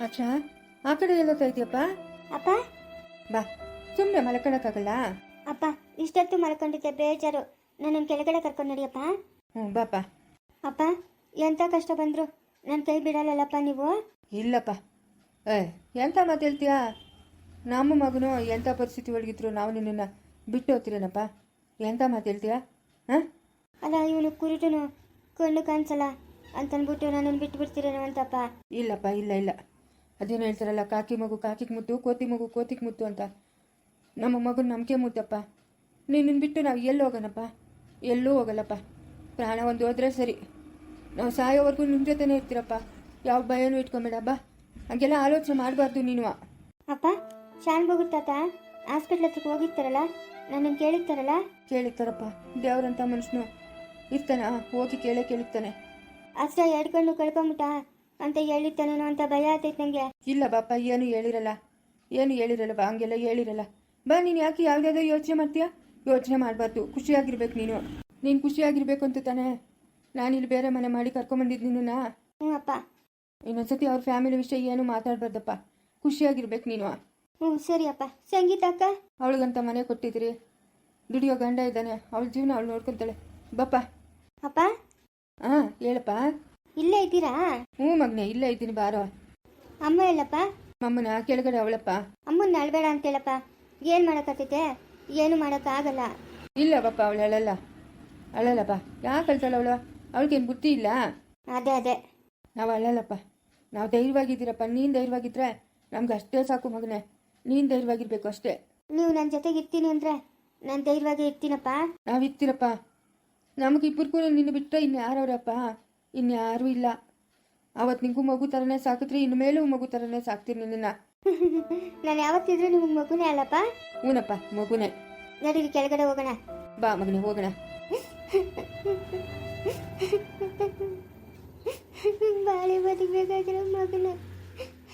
ಅಚ್ಚ ಆ ಕಡೆ ಎಲ್ಲೋಗ್ತಾ ಇದೆಯಪ್ಪ ಅಪ್ಪ? ಬಾ ಸುಮ್ಮನೆ ಮಲ್ಕೊಳಕ್ಕಾಗಲ್ಲ? ಅಪ್ಪ ಇಷ್ಟೊತ್ತು ಮಲ್ಕೊಂಡಿದ್ದೆ ಬೇಜಾರು. ನನ್ನನ್ನು ಕೆಳಗಡೆ ಕರ್ಕೊಂಡು ನಡಿಯಪ್ಪ. ಹ್ಞೂ ಬಾಪ ಅಪ್ಪ ಎಂಥ ಕಷ್ಟ ಬಂದರು? ನನ್ನ ಕೈ ಬಿಡಲ್ಲಲ್ಲಪ್ಪ ನೀವು? ಇಲ್ಲಪ್ಪ. ಏ ಎಂಥ ಮಾತು ಹೇಳ್ತೀಯಾ? ನಮ್ಮ ಮಗನು ಎಂಥ ಪರಿಸ್ಥಿತಿ ಒಳಗಿದ್ರು ನಾವು ನಿನ್ನನ್ನು ಬಿಟ್ಟು ಹೋಗ್ತೀರೇನಪ್ಪ? ಎಂಥ ಮಾತು ಹೇಳ್ತೀಯಾ? ಹಾಂ? ಅಲ್ಲ ಇವನು ಕುರುಟನು ಕಣ್ಣು ಕಾಣಿಸಲ್ಲ. ಅಂತನ್ಬಿಟ್ಟು ನನ್ನನ್ನು ಬಿಟ್ಟು ಬಿಡ್ತೀರೇನೋ ಅಂತಪ್ಪ. ಇಲ್ಲಪ್ಪ ಇಲ್ಲ ಇಲ್ಲ. ಅದೇನು ಹೇಳ್ತಾರಲ್ಲ ಕಾಕಿ ಮಗು ಕಾಕಿಗೆ ಮುದ್ದು ಕೋತಿ ಮಗು ಕೋತಿಗೆ ಮುತ್ತು ಅಂತ. ನಮ್ಮ ಮಗನ ನಂಬಿಕೆ ಮುದ್ದಪ್ಪ ನಿನ್ನ ಬಿಟ್ಟು ನಾವು ಎಲ್ಲಿ ಹೋಗೋಣಪ್ಪ? ಎಲ್ಲೂ ಹೋಗಲ್ಲಪ್ಪ. ಪ್ರಾಣ ಒಂದು ಹೋದ್ರೆ ಸರಿ. ನಾವು ಸಾಯೋವರೆಗೂ ನಿಮ್ಮ ಜೊತೆನೇ ಇರ್ತೀರಪ್ಪ. ಯಾವ ಭಯನೂ ಇಟ್ಕೊಂಬೇಡ ಬಾ ಹಾಗೆಲ್ಲ ಆಲೋಚನೆ ಮಾಡಬಾರ್ದು ನೀನು. ಅಪ್ಪ ಶಾನ್ ಬಗುರ್ ತಾತ ಹಾಸ್ಪಿಟ್ಲ್ ಹತ್ರಕ್ಕೆ ಹೋಗಿರ್ತಾರಲ್ಲ ನನ್ನನ್ನು ಕೇಳಿರ್ತಾರಲ್ಲ? ಕೇಳಿರ್ತಾರಪ್ಪ. ದೇವ್ರಂತ ಮನುಷ್ಯನು ಇರ್ತಾನೆ? ಹೋಗಿ ಕೇಳೇ ಕೇಳಿರ್ತಾನೆ. ಅಷ್ಟ ಎರಡು ಕಣ್ಣು ಕಳ್ಕೊಂಬಿಟ್ಟ. ಅಂತ ಹೇಳಿರ್ತಾನೇನೋ ಅಂತ ಭಯ ಆತೈತೆ ನನಗೆ ಇಲ್ಲ ಬಾಪ ಏನು ಹೇಳಿರಲ್ಲ. ಏನು ಹೇಳಿರಲ್ಲ ಬಾ ಹಂಗೆಲ್ಲ ಹೇಳಿರಲ್ಲ. ಬಾ ನೀನು ಯಾಕೆ ಯಾವುದಾದ್ರೂ ಯೋಚನೆ ಮಾಡ್ತೀಯಾ? ಯೋಚನೆ ಮಾಡಬಾರ್ದು. ಖುಷಿಯಾಗಿರ್ಬೇಕು ನೀನು. ನೀನು ಖುಷಿಯಾಗಿರ್ಬೇಕು ಅಂತ ತಾನೇ. ನಾನು ಇಲ್ಲಿ ಬೇರೆ ಮನೆ ಮಾಡಿ ಕರ್ಕೊಂಬಂದಿದ್ದು ನಿನ್ನ ಹ್ಞೂ ಅಪ್ಪ. ಇನ್ನೊಂದ್ಸತಿ ಅವ್ರ ಫ್ಯಾಮಿಲಿ ವಿಷಯ ಏನು ಮಾತಾಡ್ಬಾರ್ದಪ್ಪ. ಖುಷಿಯಾಗಿರ್ಬೇಕು ನೀನು. ಹ್ಞೂ ಸರಿ ಅಪ್ಪ. ಸಂಗೀತ ಅಕ್ಕ? ಅವಳಿಗಂತ ಮನೆ ಕೊಟ್ಟಿದ್ರಿ ದುಡಿಯೋ ಗಂಡ ಇದ್ದಾನೆ. ಅವಳ ಜೀವನ ಅವಳು ನೋಡ್ಕೊಂತಾಳೆ. ಬಪ್ಪ. ಅಪ್ಪ? ಹಾಂ ಹೇಳಪ್ಪ. ಇಲ್ಲೇ ಇದ್ದೀರಾ? ಹ್ಞೂ ಮಗ್ನೆ ಇಲ್ಲೇ ಇದ್ದೀನಿ ಬಾರೋ. ಅಮ್ಮ ಹೇಳಪ್ಪ. ಅಮ್ಮನ ಕೆಳಗಡೆ ಅವಳಪ್ಪ. ಅಮ್ಮನ ನಳ್ಬೇಡ ಅಂತ ಹೇಳಪ್ಪ. ಏನು ಮಾಡೋಕ್ಕಾಗ್ತೈತೆ ಏನು ಮಾಡೋಕ್ಕಾಗಲ್ಲ ಇಲ್ಲ ಪಪ್ಪ ಅವಳು ಅಳಲ್ಲ. ಅಳಲ್ಲಪ್ಪ ಯಾಕೆ ಅಳ್ತಾಳ ಅವಳು? ಅವಳಿಗೇನು ಬುದ್ಧಿ ಇಲ್ಲ? ಅದೇ ಅದೇ. ನಾವು ಅಳಲ್ಲಪ್ಪ. ನಾವು ಧೈರ್ಯವಾಗಿದ್ದೀರಪ್ಪ. ನೀನು ಧೈರ್ಯವಾಗಿದ್ರೆ ನಮ್ಗೆ ಅಷ್ಟೇ ಸಾಕು ಮಗನೇ. ನೀನು ಧೈರ್ಯವಾಗಿರ್ಬೇಕು ಅಷ್ಟೇ. ನೀವು ನನ್ನ ಜೊತೆಗೆ ಇರ್ತೀನಿ ಅಂದರೆ ನಾನು ಧೈರ್ಯವಾಗಿ ಇರ್ತೀನಪ್ಪ. ನಾವು ಇರ್ತೀರಪ್ಪ. ನಮಗೆ ಇಬ್ಬರಿಗೂ ನಿನ್ನ ಬಿಟ್ಟರೆ ಇನ್ಯಾರವ್ರಪ್ಪ? ಇನ್ಯಾರೂ ಇಲ್ಲ. ಅವತ್ತು ನಿಂಗೂ ಮಗು ಥರನೇ ಸಾಕಿದ್ರೆ ಇನ್ನು ಮೇಲೂ ಮಗು ಥರನೇ ಸಾಕ್ತೀನಿ ನಿನ್ನ. ನಾನು ಯಾವತ್ತಿದ್ರು ನಿಮ್ಗೆ ಮಗುನೇ ಅಲ್ಲಪ್ಪ? ಹ್ಞೂನಪ್ಪ ಮಗುನೇ. ನಡೀರಿ ಕೆಳಗಡೆ ಹೋಗೋಣ. ಬಾ ಮಗನೇ ಹೋಗೋಣ. ಬಾಳೆ ಬದುಕಬೇಕಾಗಿರೋ ಮಗನ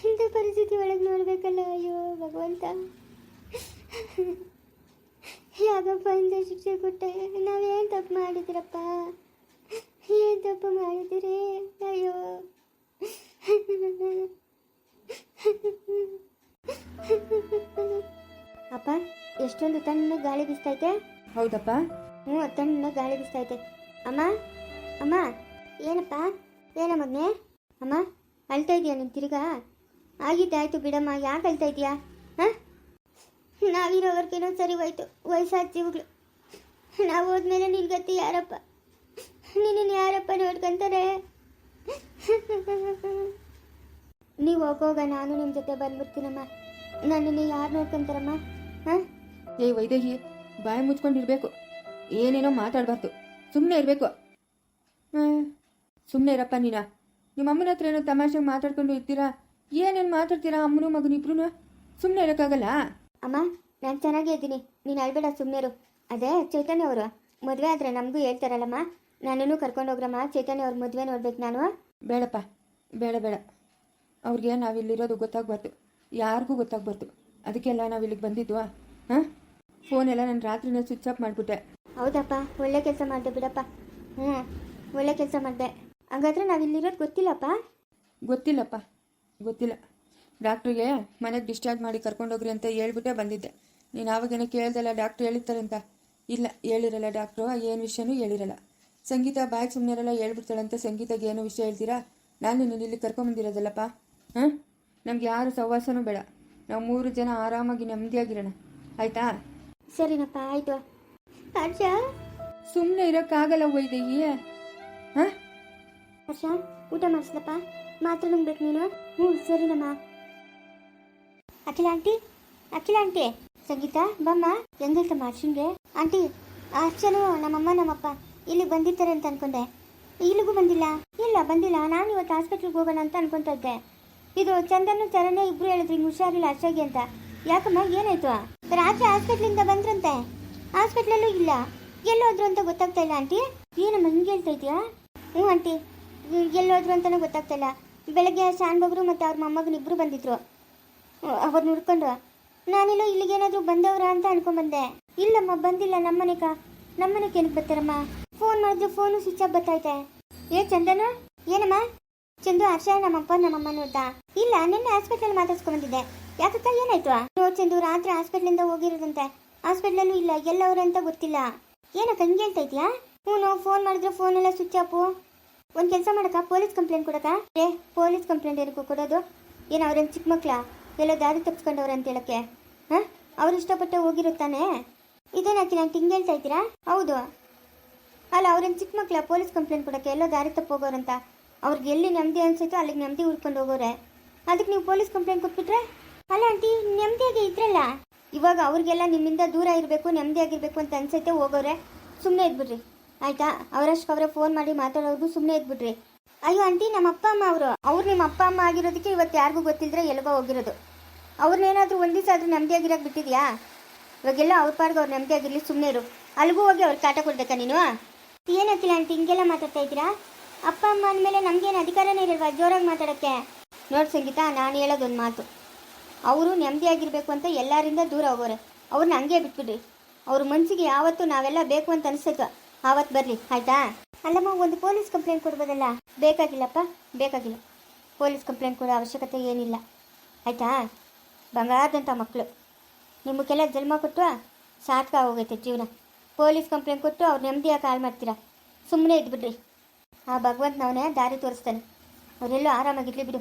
ಇಂಥ ಪರಿಸ್ಥಿತಿ ಒಳಗೆ ನೋಡ್ಬೇಕಲ್ಲ ಅಯ್ಯೋ ಭಗವಂತ. ಯಾಕಪ್ಪ ಇಂಥ ಶಿಕ್ಷೆ ಕೊಟ್ಟೆ? ನಾವೇನು ತಪ್ಪು ಮಾಡಿದಿರಪ್ಪ? ಏನು ತಪ್ಪು ಮಾಡಿದ್ರೆ ಅಯ್ಯೋ. ಅಪ್ಪ ಎಷ್ಟೊಂದು ತಣ್ಣ ಗಾಳಿ ಬಿಸ್ತೈತೆ ಹೌದಪ್ಪ. ಹ್ಞೂ ತಣ್ಣ ಗಾಳಿ ಬಿಸ್ತೈತೆ ಅಮ್ಮ ಅಮ್ಮ ಏನಪ್ಪ? ಏನ ಮಗ್ನೆ? ಅಮ್ಮ ಅಳ್ತಾ ಇದೆಯಾ ನೀನು ತಿರ್ಗಾ? ಆಗಿದ್ದಾಯ್ತು ಬಿಡಮ್ಮ ಯಾಕೆ ಅಳ್ತಾ ಇದೀಯಾ? ಹಾಂ? ನಾವಿರೋವರ್ಗೇನೋ ಸರಿ ಹೋಯ್ತು. ವಯಸ್ಸಾದ ಜೀವಗಳು ನಾವು ಹೋದ್ಮೇಲೆ ನಿನ್ ಗತಿ ಯಾರಪ್ಪ? ನಿನ್ನ ಯಾರಪ್ಪ ನೋಡ್ಕೊಂತಾರೆ? ನೀವು ಹೋಗೋಗ ನಾನು ನಿಮ್ಮ ಜೊತೆ ಬಂದ್ಬಿಡ್ತೀನಮ್ಮ. ನನ್ನನ್ನು ಯಾರು ನೋಡ್ಕೊಂತಾರಮ್ಮ? ಹಾಂ? ಏ ವೈದೇಹಿ ಬಾಯಿ ಮುಚ್ಕೊಂಡಿರ್ಬೇಕು. ಏನೇನೋ ಮಾತಾಡಬಾರ್ದು. ಸುಮ್ಮನೆ ಇರಬೇಕು. ಸುಮ್ಮನೆ ಇರಪ್ಪ ನೀನ. ನಿಮ್ಮ ಅಮ್ಮನ ಹತ್ರ ಏನೋ ತಮಾಷೆಗೆ ಮಾತಾಡ್ಕೊಂಡು ಇರ್ತೀರಾ? ಏನೇನು ಮಾತಾಡ್ತೀರಾ ಅಮ್ಮನೂ ಮಗನ ಇಬ್ರು ಸುಮ್ಮನೆ ಇರೋಕ್ಕಾಗಲ್ಲ? ಅಮ್ಮ ನಾನು ಚೆನ್ನಾಗೇ ಇದ್ದೀನಿ. ನೀನು ಅಳ್ಬೇಡ ಸುಮ್ಮನೆರು ಅದೇ ಚೈತನ್ಯ ಅವರು. ಮದುವೆ ಆದರೆ ನಮಗೂ ಹೇಳ್ತಾರಲ್ಲಮ್ಮ. ನನ್ನನ್ನು ಕರ್ಕೊಂಡು ಹೋಗ್ರಮ್ಮ ಚೈತನ್ಯ ಅವ್ರ ಮದುವೆ ನೋಡ್ಬೇಕು ನಾನು. ಬೇಡಪ್ಪ ಬೇಡ ಬೇಡ. ಅವ್ರಿಗೆ ನಾವಿಲ್ಲಿರೋದು ಗೊತ್ತಾಗ್ಬಾರ್ದು. ಯಾರಿಗೂ ಗೊತ್ತಾಗ್ಬಾರ್ದು. ಅದಕ್ಕೆಲ್ಲ ನಾವು ಇಲ್ಲಿಗೆ ಬಂದಿದ್ದು ಹಾಂ? ಫೋನೆಲ್ಲ ನಾನು ರಾತ್ರಿನ ಸ್ವಿಚ್ ಆಫ್ ಮಾಡಿಬಿಟ್ಟೆ. ಹೌದಪ್ಪ ಒಳ್ಳೆ ಕೆಲಸ ಮಾಡಿದೆ ಬಿಡಪ್ಪ. ಹ್ಞೂ ಒಳ್ಳೆ ಕೆಲಸ ಮಾಡಿದೆ. ಹಾಗಾದ್ರೆ ನಾವು ಇಲ್ಲಿರೋದು ಗೊತ್ತಿಲ್ಲಪ್ಪ? ಗೊತ್ತಿಲ್ಲಪ್ಪ ಗೊತ್ತಿಲ್ಲ. ಡಾಕ್ಟ್ರಿಗೆ ಮನೆಗೆ ಡಿಸ್ಚಾರ್ಜ್ ಮಾಡಿ ಕರ್ಕೊಂಡೋಗ್ರಿ ಅಂತ ಹೇಳ್ಬಿಟ್ಟೆ ಬಂದಿದ್ದೆ. ನೀನು ಆವಾಗೇನೋ ಕೇಳ್ದಲ್ಲ ಡಾಕ್ಟ್ರು ಹೇಳಿರ್ತಾರೆ ಅಂತ ಇಲ್ಲ ಹೇಳಿರಲ್ಲ ಡಾಕ್ಟ್ರು ಏನು ವಿಷಯನೂ ಹೇಳಿರಲ್ಲ. ಸಂಗೀತ ಬಾಯ್ ಸುಮ್ಮನೆಲ್ಲ ಹೇಳ್ಬಿಡ್ತಾಳಂತ. ಸಂಗೀತಗೆ ಏನು ವಿಷಯ ಹೇಳ್ತೀರಾ? ನಾನು ನೀನು ಇಲ್ಲಿ ಕರ್ಕೊಂಬಂದಿರೋದಲ್ಲಪ್ಪ. ಹಾಂ? ನಮ್ಗೆ ಯಾರು ಸಹವಾಸನೂ ಬೇಡ. ನಾವು ಮೂರು ಜನ ಆರಾಮಾಗಿ ನೆಮ್ಮದಿಯಾಗಿರೋಣ. ಆಯ್ತಾ? ಸರಿನಪ್ಪ ಆಯ್ತು. ಹರ್ಷ? ಸುಮ್ಮನೆ ಇರೋಕ್ಕಾಗಲ್ಲ ವೈದೇಹಿ ಹಾಂ? ಹರ್ಷ ಊಟ ಮಾಡಿಸ್ಲಪ್ಪ? ಮಾತ್ರ ನುಂಗ್ಬೇಕು ನೀನು? ಹ್ಞೂ ಸರಿನಮ್ಮ. ಅಖಿಲ ಆಂಟಿ? ಅಖಿಲ ಆಂಟಿ? ಸಂಗೀತ ಬಮ್ಮ ಹೆಂಗೈತಮ್ಮ ಅರ್ಶನ್ಗೆ ಆಂಟಿ ಅರ್ಚನು ನಮ್ಮಮ್ಮ ನಮ್ಮಪ್ಪ. ಇಲ್ಲಿಗೆ ಬಂದಿರ್ತಾರೆ ಅಂತ ಅನ್ಕೊಂಡೆ. ಇಲ್ಲಿಗೂ ಬಂದಿಲ್ಲ. ಇಲ್ಲ, ಬಂದಿಲ್ಲ. ನಾನು ಇವತ್ತು ಹಾಸ್ಪಿಟ್ಲಿಗೆ ಹೋಗೋಣ ಅಂತ ಅನ್ಕೊಂತ ಇದ್ದೆ. ಇದು ಚಂದನ್ನು, ಚರಣೆ ಇಬ್ರು ಹೇಳಿದ್ರು ಹಿಂಗೆ ಹುಷಾರಿಲ್ಲ ಅಷ್ಟಾಗಿ ಅಂತ. ಯಾಕಮ್ಮ, ಏನಾಯ್ತು? ರಾತ್ರಿ ಹಾಸ್ಪಿಟ್ಲಿಂದ ಬಂದ್ರಂತೆ? ಹಾಸ್ಪಿಟ್ಲಲ್ಲೂ ಇಲ್ಲ. ಎಲ್ಲೋದ್ರು ಅಂತ ಗೊತ್ತಾಗ್ತಾ ಇಲ್ಲ, ಆಂಟಿ? ಏನಮ್ಮ, ಹಿಂಗೆ ಹೇಳ್ತಾ ಇದೆಯಾ ಹ್ಞೂ, ಆಂಟಿ. ಎಲ್ಲೋದ್ರು ಅಂತಲೂ ಗೊತ್ತಾಗ್ತಾ ಇಲ್ಲ. ಬೆಳಗ್ಗೆ ಶಾನ್ ಬಬ್ರು ಮತ್ತು ಅವ್ರ ಮೊಮ್ಮಗನ ಇಬ್ಬರು ಬಂದಿದ್ರು. ಅವ್ರು ನೋಡ್ಕೊಂಡು ನಾನಿಲ್ಲೋ ಇಲ್ಲಿಗೇನಾದರೂ ಬಂದವ್ರ ಅಂತ ಅನ್ಕೊಂಬಂದೆ ಇಲ್ಲಮ್ಮ, ಬಂದಿಲ್ಲ. ನಮ್ಮನೆಕ ನಮ್ಮನೆಗೆ ಏನಕ್ಕೆ ಬರ್ತಾರಮ್ಮ? ಫೋನ್ ಮಾಡಿದ್ರು, ಫೋನು ಸ್ವಿಚ್ ಆಫ್ ಬರ್ತೈತೆ ಏ ಚಂದನ? ಏನಮ್ಮ? ಚಂದು, ಹರ್ಷ, ನಮ್ಮಪ್ಪ ನಮ್ಮಮ್ಮ ನೋಡ್ತಾ ಇಲ್ಲ, ನಿನ್ನೆ ಹಾಸ್ಪಿಟಲ್ ಮಾತಾಡ್ಸ್ಕೊಂಡ್ ಬಂದಿದ್ದೆ ಯಾಕಕ್ಕ, ಏನಾಯ್ತು? ನೋಡ್ ಚಂದು, ರಾತ್ರಿ ಹಾಸ್ಪಿಟ್ಲಿಂದ ಹೋಗಿರೋದಂತೆ. ಹಾಸ್ಪಿಟ್ಲಲ್ಲೂ ಇಲ್ಲ, ಎಲ್ಲವ್ರಂತ ಗೊತ್ತಿಲ್ಲ. ಏನಕ್ಕ, ಹಂಗೆ ಹೇಳ್ತಾ ಇದೆಯಾ ಹ್ಞೂ ಫೋನ್ ಮಾಡಿದ್ರೆ ಫೋನ್ ಎಲ್ಲ ಸ್ವಿಚ್ ಆಫು. ಒಂದು ಕೆಲಸ ಮಾಡಕ ಪೊಲೀಸ್ ಕಂಪ್ಲೇಂಟ್ ಕೊಡಕ್ಕ? ಏ, ಪೊಲೀಸ್ ಕಂಪ್ಲೇಂಟ್ ಏನಕ್ಕೂ ಕೊಡೋದು? ಏನು, ಅವ್ರೇನು ಚಿಕ್ಕ ಮಕ್ಕಳ ಎಲ್ಲ ದಾರಿ ತಪ್ಪಿಸ್ಕೊಂಡವ್ರ ಅಂತ ಹೇಳಕ್ಕೆ? ಹಾಂ? ಅವ್ರು ಇಷ್ಟಪಟ್ಟು ಹೋಗಿರುತ್ತಾನೆ ಇದೇನಾಕಿ ನಾನು ಹಿಂಗೆ ಹೇಳ್ತಾ ಇದ್ದೀರಾ? ಹೌದು. ಅಲ್ಲ, ಅವ್ರೇನು ಚಿಕ್ಕ ಮಕ್ಕಳ ಪೊಲೀಸ್ ಕಂಪ್ಲೇಂಟ್ ಕೊಡಕ್ಕೆ ಎಲ್ಲೋ ದಾರಿ ತಪ್ಪು ಹೋಗೋರಂತ ಅವ್ರಿಗೆ ಎಲ್ಲಿ ನೆಮ್ಮದಿ ಅನಿಸುತ್ತೋ ಅಲ್ಲಿಗೆ ನೆಮ್ಮದಿ ಹುಡ್ಕೊಂಡು ಹೋಗೋರೆ. ಅದಕ್ಕೆ ನೀವು ಪೊಲೀಸ್ ಕಂಪ್ಲೇಂಟ್ ಕೊಟ್ಬಿಟ್ರೆ? ಅಲ್ಲ, ಆಂಟಿ ನೆಮ್ಮದಿಯಾಗಿ ಇದ್ರಲ್ಲ? ಇವಾಗ ಅವ್ರಿಗೆಲ್ಲ ನಿಮ್ಮಿಂದ ದೂರ ಇರಬೇಕು ನೆಮ್ಮದಿಯಾಗಿರ್ಬೇಕು ಅಂತ ಅನ್ಸುತ್ತೆ ಹೋಗೋರೆ. ಸುಮ್ಮನೆ ಇದ್ಬಿಡ್ರಿ. ಆಯ್ತಾ? ಅವರಷ್ಟು ಅವರೇ ಫೋನ್ ಮಾಡಿ ಮಾತಾಡೋರ್ಗು ಸುಮ್ಮನೆ ಇದ್ಬಿಡ್ರಿ. ಅಯ್ಯೋ, ಆಂಟಿ, ನಮ್ಮ ಅಪ್ಪ, ಅಮ್ಮ ಅವರು. ಅವ್ರು ನಿಮ್ಮ ಅಪ್ಪ, ಅಮ್ಮ ಆಗಿರೋದಕ್ಕೆ ಇವತ್ತು ಯಾರಿಗೂ ಗೊತ್ತಿಲ್ಲದ್ರೆ ಎಲ್ಗೋ ಹೋಗಿರೋದು. ಅವ್ರನ್ನೇನಾದರೂ ಒಂದು ದಿವಸ ಆದರೂ ನೆಮ್ಮದಿಯಾಗಿರೋಕೆ ಬಿಟ್ಟಿದ್ಯಾ? ಇವಾಗೆಲ್ಲ ಅವ್ರ ಪಾರ್ಗೆ ಅವ್ರು ನೆಮ್ಮದಿಯಾಗಿರಲಿ ಸುಮ್ಮನೆ ಇರು. ಅಲ್ಲಿಗೂ ಹೋಗಿ ಅವ್ರಿಗೆ ಕಾಟ ಕೊಡ್ಬೇಕಾ ನೀನು? ಏನಾಗ್ತಿಲ್ಲ ಅಂತ ಹಿಂಗೆಲ್ಲ ಮಾತಾಡ್ತಾ ಇದ್ದೀರಾ? ಅಪ್ಪ ಅಮ್ಮ ಅಂದಮೇಲೆ ನಮಗೇನು ಅಧಿಕಾರನೇ ಇರಲ್ವಾ ಜೋರಾಗಿ ಮಾತಾಡೋಕ್ಕೆ? ನೋಡಿ ಸಂಗೀತ ನಾನು ಹೇಳೋದೊಂದು ಮಾತು. ಅವರು ನೆಮ್ಮದಿಯಾಗಿರಬೇಕು ಅಂತ ಎಲ್ಲರಿಂದ ದೂರ ಹೋಗೋರೆ. ಅವ್ರನ್ನ ಹಂಗೆ ಬಿಟ್ಬಿಡ್ರಿ. ಅವ್ರ ಮನಸ್ಸಿಗೆ ಯಾವತ್ತು ನಾವೆಲ್ಲ ಬೇಕು ಅಂತ ಅನಿಸುತ್ತೆ ಆವತ್ತು ಬರಲಿ ಆಯ್ತಾ? ಅಲ್ಲಮ್ಮ ಒಂದು ಪೊಲೀಸ್ ಕಂಪ್ಲೇಂಟ್ ಕೊಡ್ಬೋದಲ್ಲ? ಬೇಕಾಗಿಲ್ಲಪ್ಪ ಬೇಕಾಗಿಲ್ಲ. ಪೊಲೀಸ್ ಕಂಪ್ಲೇಂಟ್ ಕೊಡೋ ಅವಶ್ಯಕತೆ ಏನಿಲ್ಲ. ಆಯ್ತಾ? ಬಂಗಾರದಂಥ ಮಕ್ಕಳು ನಿಮಗೆಲ್ಲ ಜನ್ಮ ಕೊಟ್ಟು ಸಾರ್ಥಕ ಹೋಗೈತೆ ಜೀವನ. ಪೊಲೀಸ್ ಕಂಪ್ಲೇಂಟ್ ಕೊಟ್ಟು ಅವ್ರು ನೆಮ್ಮದಿಯಾಗಿ ಕಾಲ್ ಮಾಡ್ತೀರಾ? ಸುಮ್ಮನೆ ಇದ್ಬಿಡ್ರಿ ಆ ಭಗವಂತನವನೇ ದಾರಿ ತೋರಿಸ್ತಾನೆ. ಅವರೆಲ್ಲೋ ಆರಾಮಾಗಿರ್ಲಿ ಬಿಡು.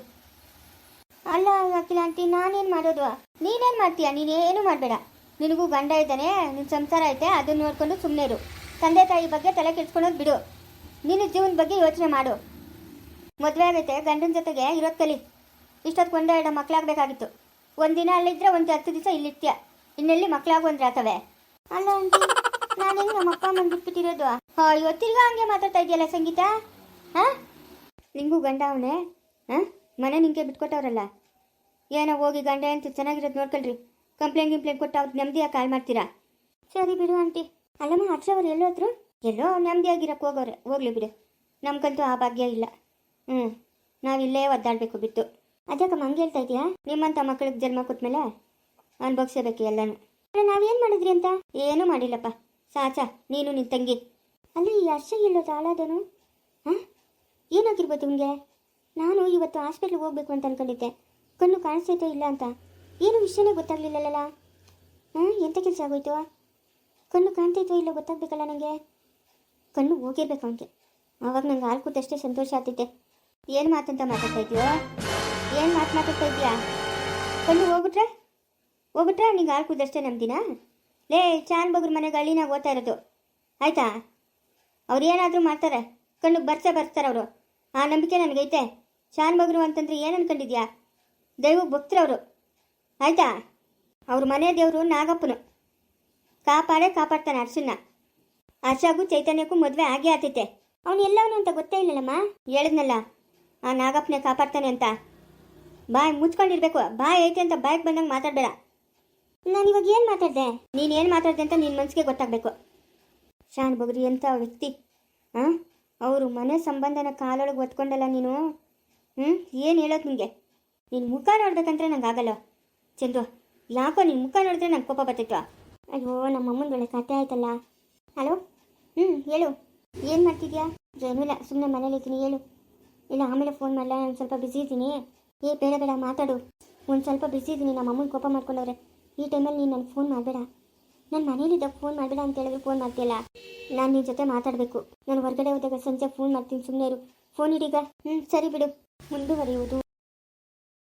ಅಲ್ಲ ಅಖಿಲ ಆಂಟಿ, ನಾನೇನು ಮಾಡೋದು? ನೀನೇನು ಮಾಡ್ತೀಯ? ನೀನೇನು ಮಾಡಬೇಡ. ನಿನಗೂ ಗಂಡ ಇದ್ದಾನೆ ನಿನ್ನ ಸಂಸಾರ ಐತೆ ಅದನ್ನ ನೋಡಿಕೊಂಡು ಸುಮ್ಮನೆ ಇರು. ತಂದೆ ತಾಯಿ ಬಗ್ಗೆ ತಲೆ ಕೆಡ್ಸ್ಕೊಳೋದು ಬಿಡು. ನಿನ್ನ ಜೀವನ ಬಗ್ಗೆ ಯೋಚನೆ ಮಾಡು. ಮದುವೆ ಆಗೈತೆ, ಗಂಡನ ಜೊತೆಗೆ ಇರೋದು ಕಲಿ. ಇಷ್ಟೊತ್ತು ಕೊಂಡಾಡ ಮಕ್ಕಳಾಗಬೇಕಾಗಿತ್ತು ಒಂದಿನ ಅಲ್ಲಿದ್ರೆ ಒಂದು ಹತ್ತು ದಿವಸ ಇಲ್ಲಿರ್ತೀಯ? ಇನ್ನೆಲ್ಲಿ ಮಕ್ಕಳಾಗು ಅಂದ್ರೆ ಆತವೆ ಅಲ್ಲ ಆಂಟಿ ನಾನು ನಮ್ಮ ಅಪ್ಪ ಅಮ್ಮನ ಬಿಟ್ಬಿಟ್ಟಿರೋದು ಅಯ್ಯೋ ತಿರ್ಗಾ ಹಂಗೆ ಮಾತಾಡ್ತಾ ಇದೆಯಲ್ಲ ಸಂಗೀತ? ಹಾಂ? ನಿಂಗೂ ಗಂಡ ಅವನೇ? ಹಾಂ? ಮನೆ ನಿಂಗೆ ಬಿಟ್ಕೊಟ್ಟವ್ರಲ್ಲ? ಏನೋ ಹೋಗಿ ಗಂಡ ಅಂತ ಚೆನ್ನಾಗಿರೋದು ನೋಡ್ಕೊಳ್ರಿ. ಕಂಪ್ಲೇಂಟ್ ಗಿಂಪ್ಲೇಂಟ್ ಕೊಟ್ಟು ಅವ್ರು ನೆಮ್ಮದಿಯಾಗಿ ಕಾಲ್ ಮಾಡ್ತೀರಾ? ಸರಿ ಬಿಡು ಆಂಟಿ. ಅಲ್ಲಮ್ಮ ಹರ್ಷ ಅವ್ರು ಎಲ್ಲೋದ್ರು ಎಲ್ಲೋ ನೆಮ್ಮದಿಯಾಗಿರಕ್ಕೆ ಹೋಗೋರೆ ಹೋಗ್ಲಿ ಬಿಡು. ನಮ್ಗಂತೂ ಆ ಭಾಗ್ಯ ಇಲ್ಲ. ಹ್ಞೂ ನಾವಿಲ್ಲೇ ಒದ್ದಾಡಬೇಕು ಬಿಟ್ಟು. ಅದಕ್ಕಮ್ಮ ಹಂಗೆ ಹೇಳ್ತಾ ಇದೆಯಾ ನಿಮ್ಮಂಥ ಮಕ್ಕಳಿಗೆ ಜನ್ಮ ಕೊಟ್ಮೇಲೆ ಅನುಭವಿಸಬೇಕು ಎಲ್ಲನೂ? ನಾವೇನು ಮಾಡಿದ್ರಿ ಅಂತ? ಏನೂ ಮಾಡಿಲ್ಲಪ್ಪ. ಸಾಚಾ, ನೀನು ನಿನ್ನ ತಂಗಿ. ಅಲ್ಲಿ ಈ ಹರ್ಷ ಎಲ್ಲೋ ತಾಳಾದನು ಹಾಂ? ಏನಾಗಿರ್ಬೋದು ನಿಮಗೆ ನಾನು ಇವತ್ತು ಹಾಸ್ಪಿಟ್ಲಿಗೆ ಹೋಗ್ಬೇಕು ಅಂತ ಅನ್ಕೊಂಡಿದ್ದೆ. ಕಣ್ಣು ಕಾಣಿಸ್ತೈತೋ ಇಲ್ಲ ಅಂತ. ಏನು ವಿಷಯನೇ ಗೊತ್ತಾಗ್ಲಿಲ್ಲಲ್ಲ ಹಾಂ? ಎಂಥ ಕೆಲಸ ಆಗೋಯ್ತು? ಕಣ್ಣು ಕಾಣ್ತೈತೋ ಇಲ್ಲ ಗೊತ್ತಾಗ್ಬೇಕಲ್ಲ ನನಗೆ ಕಣ್ಣು ಹೋಗಿರ್ಬೇಕು ಅವನಿಗೆ. ಆವಾಗ ನಂಗೆ ಹಾಲು ಕೂತಷ್ಟೇ ಸಂತೋಷ ಆಗ್ತೈತೆ ಏನು ಮಾತಂತ ಮಾತಾಡ್ತಾ ಇದೆಯೋ? ಏನು ಮಾತು ಮಾತಾಡ್ತಾ ಇದೆಯಾ? ಕಣ್ಣು ಹೋಗ್ಬಿಟ್ರೆ? ಹೋಗ್ಬಿಟ್ರೆ ನಿಂಗೆ ಹಾಲು ನಮ್ಮ ನಮ್ದಿನ? ಲೇ, ಚಾನ್ ಬಗ್ರ ಮನೆಗೆ ಹಳ್ಳಿನಾಗ ಓದ್ತಾ ಇರೋದು. ಆಯ್ತಾ? ಅವ್ರು ಏನಾದರೂ ಮಾಡ್ತಾರೆ. ಕಣ್ಣು ಬರ್ಸೇ ಬರ್ತಾರೆ ಅವರು. ಆ ನಂಬಿಕೆ ನನಗೈತೆ. ಚಾನ್ ಬಗ್ರು ಅಂತಂದ್ರೆ ಏನು ಅನ್ಕೊಂಡಿದ್ಯಾ? ದೈವ ಭಕ್ತರವರು ಆಯ್ತಾ? ಅವ್ರ ಮನೆ ದೇವರು ನಾಗಪ್ಪನು. ಕಾಪಾಡೇ ಕಾಪಾಡ್ತಾನೆ ಅರ್ಶನ್ನ ಆಶಾಗೂ ಚೈತನ್ಯಕ್ಕೂ ಮದುವೆ ಆಗೇ ಆತೈತೆ. ಅವನು ಎಲ್ಲವನು ಅಂತ ಗೊತ್ತೇ ಇಲ್ಲಲ್ಲಮ್ಮ? ಹೇಳಿದ್ನಲ್ಲ. ಆ ನಾಗಪ್ಪನೇ ಕಾಪಾಡ್ತಾನೆ ಅಂತ. ಬಾಯ್ ಮುಚ್ಕೊಂಡಿರ್ಬೇಕು. ಬಾಯ್ ಐತೆ ಅಂತ ಬಾಯ್ಗೆ ಬಂದಂಗೆ ಮಾತಾಡಬೇಡ. ನಾನು ಇವಾಗ ಏನು ಮಾತಾಡಿದೆ? ನೀನು ಏನು ಮಾತಾಡಿದೆ ಅಂತ ನಿನ್ನ ಮನಸ್ಸಿಗೆ ಗೊತ್ತಾಗಬೇಕು. ಶಾನ್ ಬಗ್ರಿ ಅಂತ ವ್ಯಕ್ತಿ? ಹಾಂ ಅವರು ಮನೆ ಸಂಬಂಧನ ಕಾಲೊಳಗೆ ಒತ್ಕೊಂಡಲ್ಲ ನೀನು? ಹ್ಞೂ ಏನು ಹೇಳೋದು ನಿನಗೆ ನಿನ್ನ ಮುಖ ನೋಡ್ಬೇಕಂದ್ರೆ ನಂಗೆ ಆಗಲ್ಲ. ಚಂದು, ಯಾಕೋ ನಿನ್ನ ಮುಖ ನೋಡಿದ್ರೆ ನಂಗೆ ಕೋಪ ಬರ್ತಿತ್ತು. ಅಯ್ಯೋ, ನಮ್ಮ ಅಮ್ಮನ ಒಳ್ಳೆ ಕತೆ ಆಯ್ತಲ್ಲ. ಹಲೋ? ಹ್ಞೂ ಹೇಳು. ಏನು ಮಾಡ್ತಿದ್ಯಾ? ಏನೂ ಸುಮ್ಮನೆ ಮನೇಲಿ ಇದ್ದೀನಿ, ಹೇಳು. ಇಲ್ಲ, ಆಮೇಲೆ ಫೋನ್ ಮಾಡಲ್ಲ ನಾನು ಸ್ವಲ್ಪ ಬ್ಯುಸಿ ಇದ್ದೀನಿ. ಏ, ಬೇಡ ಬೇಡ, ಮಾತಾಡು. ಒಂದು ಸ್ವಲ್ಪ ಬ್ಯುಸಿ ಇದ್ದೀನಿ. ನಮ್ಮ ಅಮ್ಮನ ಕೋಪ ಮಾಡ್ಕೊಂಡವ್ರೆ. ಈ ಟೈಮಲ್ಲಿ ನೀನು ನನಗೆ ಫೋನ್ ಮಾಡಬೇಡ. ನಾನು ಮನೇಲಿದ್ದಾಗ ಫೋನ್ ಮಾಡಬೇಡ ಅಂತ ಹೇಳಿದ್ರೆ ಫೋನ್ ಮಾಡ್ತಿಲ್ಲ ನಾನು ನಿನ್ನ ಜೊತೆ ಮಾತಾಡಬೇಕು. ನಾನು ಹೊರಗಡೆ ಹೋದಾಗ ಸಂಜೆ ಫೋನ್ ಮಾಡ್ತೀನಿ. ಸುಮ್ಮನೆ ಇರು. ಫೋನ್ ಇಡೀಗ ಹ್ಞೂ ಸರಿ ಬಿಡು. ಮುಂದುವರಿಯುವುದು.